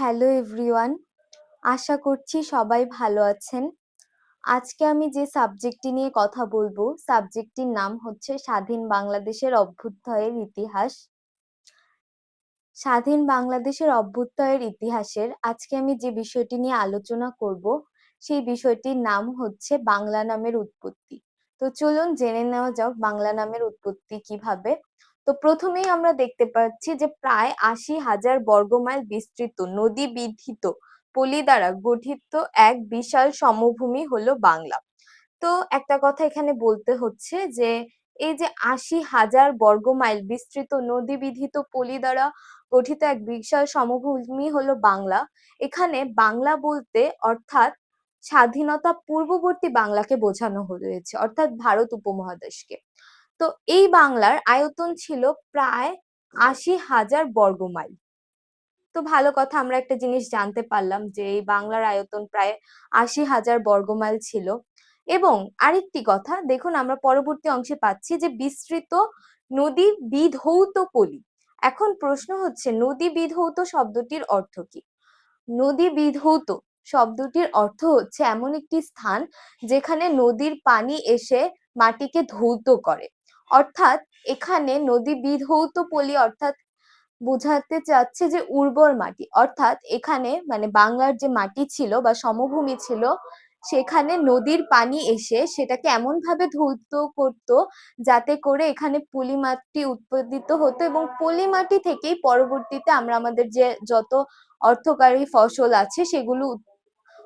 Hello everyone আশা করছি সবাই ভালো আছেন। আজকে আমি যে সাবজেক্টটি নিয়ে কথা বলব সাবজেক্টটির নাম হচ্ছে স্বাধীন বাংলাদেশের অভ্যুদয়ের ইতিহাস। স্বাধীন বাংলাদেশের অভ্যুদয়ের ইতিহাসের আজকে আমি যে বিষয়টি নিয়ে আলোচনা করব, সেই বিষয়টির নাম হচ্ছে বাংলা নামের উৎপত্তি। তো চলুন জেনে নেওয়া যাক বাংলা নামের উৎপত্তি কীভাবে। তো প্রথমেই আমরা দেখতে পাচ্ছি যে প্রায় আশি হাজার বর্গমাইল বিস্তৃত, নদী বিধৃত পলি দ্বারা গঠিত এক বিশাল সমভূমি হলো বাংলা। তো একটা কথা এখানে বলতে হচ্ছে যে, এই যে আশি হাজার বর্গমাইল বিস্তৃত, নদী বিধিত পলি দ্বারা গঠিত এক বিশাল সমভূমি হলো বাংলা, এখানে বাংলা বলতে অর্থাৎ স্বাধীনতা পূর্ববর্তী বাংলাকে বোঝানো হয়েছে, অর্থাৎ ভারত উপমহাদেশকে। তো এই বাংলার আয়তন ছিল প্রায় আশি হাজার বর্গমাইল। তো ভালো কথা, আমরা একটা জিনিস জানতে পারলাম যে এই বাংলার আয়তন প্রায় আশি হাজার বর্গমাইল ছিল। এবং আরেকটি কথা, দেখুন আমরা পরবর্তী অংশে পাচ্ছি যে বিস্তৃত নদী বিধৌত পলি। এখন প্রশ্ন হচ্ছে, নদী বিধৌত শব্দটির অর্থ কি? নদী বিধৌত শব্দটির অর্থ হচ্ছে এমন একটি স্থান যেখানে নদীর পানি এসে মাটিকে ধৌত করে। অর্থাৎ এখানে নদী বিধৌত পলি অর্থাৎ বোঝাতে চাচ্ছে যে উর্বর মাটি। অর্থাৎ এখানে মানে বাংলার যে মাটি ছিল বা সমভূমি ছিল, সেখানে নদীর পানি এসে সেটাকে এমন ভাবে ধৌত করত যাতে করে এখানে পলি মাটি উৎপাদিত হতো এবং পলি মাটি থেকেই পরবর্তীতে আমরা আমাদের যে যত অর্থকারী ফসল আছে সেগুলো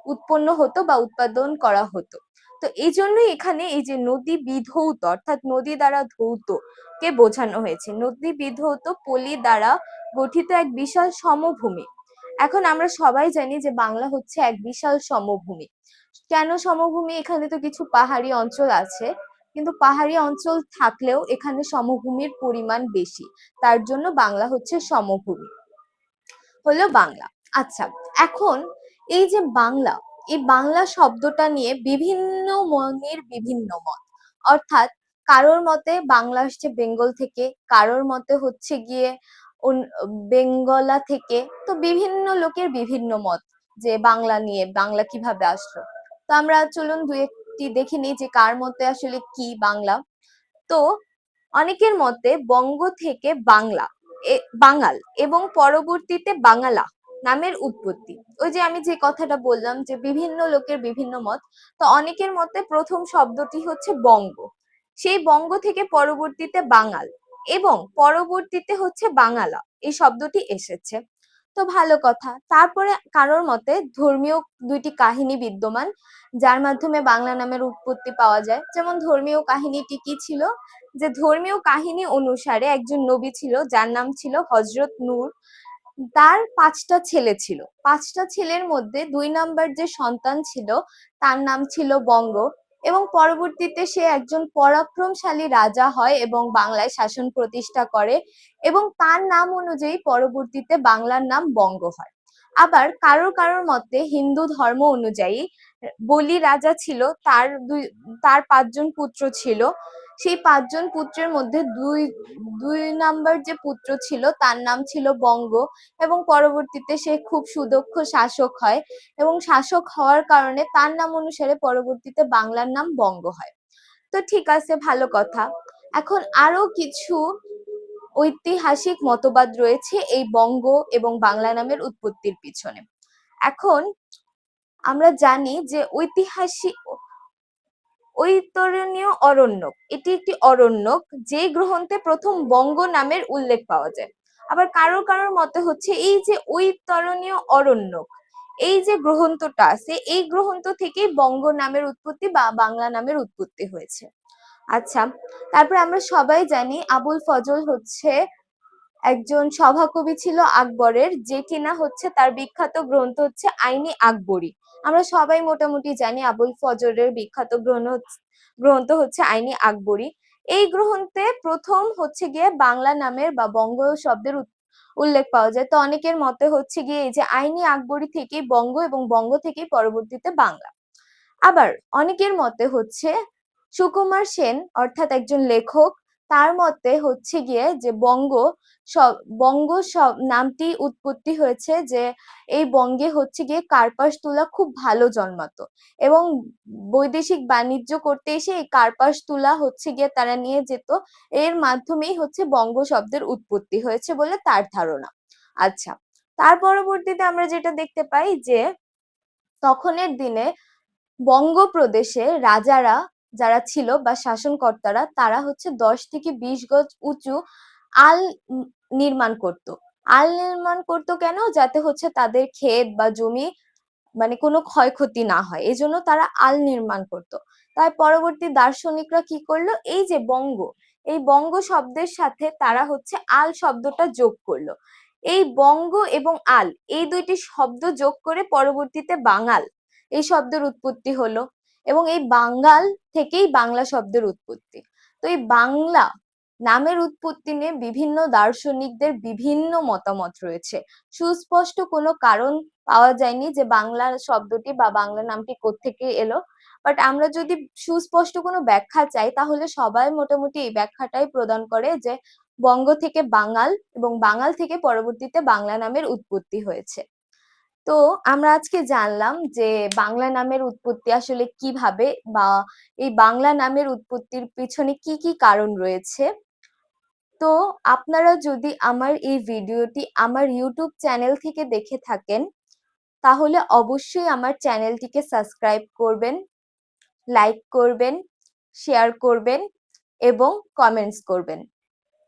উৎপন্ন হতো বা উৎপাদন করা হতো। তো এই জন্যই এখানে এই যে নদী বিধৌত, অর্থাৎ নদী দ্বারা ধৌত কে বোঝানো হয়েছে। নদী বিধৌত পলি দ্বারা গঠিত এক বিশাল সমভূমি। এখন আমরা সবাই জানি যে বাংলা হচ্ছে এক বিশাল সমভূমি। কেন সমভূমি? এখানে তো কিছু পাহাড়ি অঞ্চল আছে, কিন্তু পাহাড়ি অঞ্চল থাকলেও এখানে সমভূমির পরিমাণ বেশি। তার জন্য বাংলা হচ্ছে সমভূমি। হলো বাংলা। আচ্ছা এখন এই যে বাংলা এই বাংলা শব্দটা নিয়ে বিভিন্ন মনের বিভিন্ন মত। অর্থাৎ কারোর মতে বাংলা আসছে বেঙ্গল থেকে, কারোর মতে হচ্ছে গিয়ে বেঙ্গলা থেকে। তো বিভিন্ন লোকের বিভিন্ন মত যে বাংলা নিয়ে, বাংলা কীভাবে আসলো। তো আমরা চলুন দু একটি দেখে নিই যে কার মতে আসলে কি বাংলা। তো অনেকের মতে বঙ্গ থেকে বাংলা বাঙাল এবং পরবর্তীতে বাঙালা। নামের উৎপত্তি। ওই যে আমি যে কথাটা বললাম যে বিভিন্ন লোকের বিভিন্ন মত, তো অনেকের মতে প্রথম শব্দটি হচ্ছে বঙ্গ। সেই বঙ্গ থেকে পরবর্তীতে বাঙাল এবং পরবর্তীতে হচ্ছে বাঙালা। এই শব্দটি এসেছে। তো ভালো কথা। তারপরে কারোর মতে ধর্মীয় দুইটি কাহিনী বিদ্যমান, যার মাধ্যমে বাংলা নামের উৎপত্তি পাওয়া যায়। যেমন ধর্মীয় কাহিনীটি কি ছিল? যে ধর্মীয় কাহিনী অনুসারে একজন নবী ছিল, যার নাম ছিল হজরত নূর। তার পাঁচটা ছেলে ছিল। পাঁচটা ছেলের মধ্যে দুই নাম্বার যে সন্তান ছিল, তার নাম ছিল বঙ্গ এবং পরবর্তীতে সে একজন পরাক্রমশালী রাজা হয় এবং বাংলায় শাসন প্রতিষ্ঠা করে এবং তার নাম অনুযায়ী পরবর্তীতে বাংলার নাম বঙ্গ হয়। আবার কারোর কারোর মতে হিন্দু ধর্ম অনুযায়ী বলি রাজা ছিল, তার দুই, তার পাঁচজন পুত্র ছিল। সেই পাঁচজন পুত্রের মধ্যে দুই দুই নাম্বার যে পুত্র ছিল, তার নাম ছিল বঙ্গ এবং পরবর্তীতে সে খুব সুদক্ষ শাসক হয় এবং শাসক হওয়ার কারণে তার নাম অনুসারে পরবর্তীতে বাংলার নাম বঙ্গ হয়। তো ঠিক আছে, ভালো কথা। এখন আরও কিছু ঐতিহাসিক মতবাদ রয়েছে এই বঙ্গ এবং বাংলা নামের উৎপত্তির পিছনে। এখন আমরা জানি যে ঐতিহাসিক ঐতরণীয় অরণ্যক। এটি একটি অরণ্যক যে গ্রন্থে প্রথম বঙ্গ নামের উল্লেখ পাওয়া যায়। আবার কারও কারোর মতে হচ্ছে এই যে ঐতরণীয় অরণ্যক, এই যে গ্রন্থটা আছে, এই গ্রন্থ থেকেই বঙ্গ নামের উৎপত্তি বা বাংলা নামের উৎপত্তি হয়েছে। আচ্ছা তারপরে আমরা সবাই জানি আবুল ফজল হচ্ছে একজন সভাকবি ছিল আকবরের, যে কিনা হচ্ছে তার বিখ্যাত গ্রন্থ হচ্ছে আইনি আকবরী। আমরা সবাই মোটামুটি জানি আবুল ফজরের বিখ্যাত গ্রন্থ গ্রন্থ হচ্ছে আইনি আকবরী। এই গ্রন্থে প্রথম হচ্ছে গিয়ে বাংলা নামের বা বঙ্গ শব্দের উল্লেখ পাওয়া যায়। তো অনেকের মতে হচ্ছে গিয়ে এই যে আইনি আকবরী থেকে বঙ্গ এবং বঙ্গ থেকে পরবর্তীতে বাংলা। আবার অনেকের মতে হচ্ছে সুকুমার সেন, অর্থাৎ একজন লেখক তার মতে হচ্ছে গিয়ে যে বঙ্গ বঙ্গ নামটি উৎপত্তি হয়েছে যে এই বঙ্গে হচ্ছে গিয়ে কার্পাস তুলা খুব ভালো জন্মাতো এবং বৈদেশিক বাণিজ্য করতে এসে এই কার্পাস তুলা হচ্ছে গিয়ে তারা নিয়ে যেত। এর মাধ্যমেই হচ্ছে বঙ্গ শব্দের উৎপত্তি হয়েছে বলে তার ধারণা। আচ্ছা তার পরবর্তীতে আমরা যেটা দেখতে পাই যে তখনের দিনে বঙ্গপ্রদেশে রাজারা যারা ছিল বা শাসনকর্তারা, তারা হচ্ছে দশ থেকে বিশ গজ উঁচু আল নির্মাণ করত। আল নির্মাণ করত কেন? যাতে হচ্ছে তাদের ক্ষেত বা জমি মানে কোনো ক্ষয়ক্ষতি না হয়। এই জন্য তারা আল নির্মাণ করত। তাই পরবর্তী দার্শনিকরা কি করল? এই যে বঙ্গ, এই বঙ্গ শব্দের সাথে তারা হচ্ছে আল শব্দটা যোগ করল। এই বঙ্গ এবং আল, এই দুইটি শব্দ যোগ করে পরবর্তীতে বাঙাল, এই শব্দের উৎপত্তি হলো। এবং এই বাঙ্গাল থেকেই বাংলা শব্দের উৎপত্তি। তো এই বাংলা নামের উৎপত্তি নিয়ে বিভিন্ন দার্শনিকদের বিভিন্ন মতামত রয়েছে। সুস্পষ্ট কোনো কারণ পাওয়া যায়নি যে বাংলা শব্দটি বা বাংলা নামটি কোত্থেকে এলো। বাট আমরা যদি সুস্পষ্ট কোনো ব্যাখ্যা চাই, তাহলে সবাই মোটামুটি এই ব্যাখ্যাটাই প্রদান করে যে বঙ্গ থেকে বাঙাল এবং বাঙাল থেকে পরবর্তীতে বাংলা নামের উৎপত্তি হয়েছে। তো আমরা আজকে জানলাম যে বাংলা নামের উৎপত্তি আসলে কীভাবে বা এই বাংলা নামের উৎপত্তির পিছনে কি কি কারণ রয়েছে। তো আপনারা যদি আমার এই ভিডিওটি আমার ইউটিউব চ্যানেল থেকে দেখে থাকেন, তাহলে অবশ্যই আমার চ্যানেলটিকে সাবস্ক্রাইব করবেন, লাইক করবেন, শেয়ার করবেন এবং কমেন্টস করবেন।